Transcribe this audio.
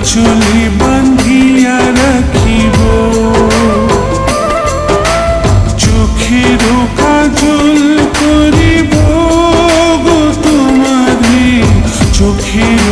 আঁচলে বান্ধিয়া রাখিব। চোখের কাজল করিব গো তোমারে চোখের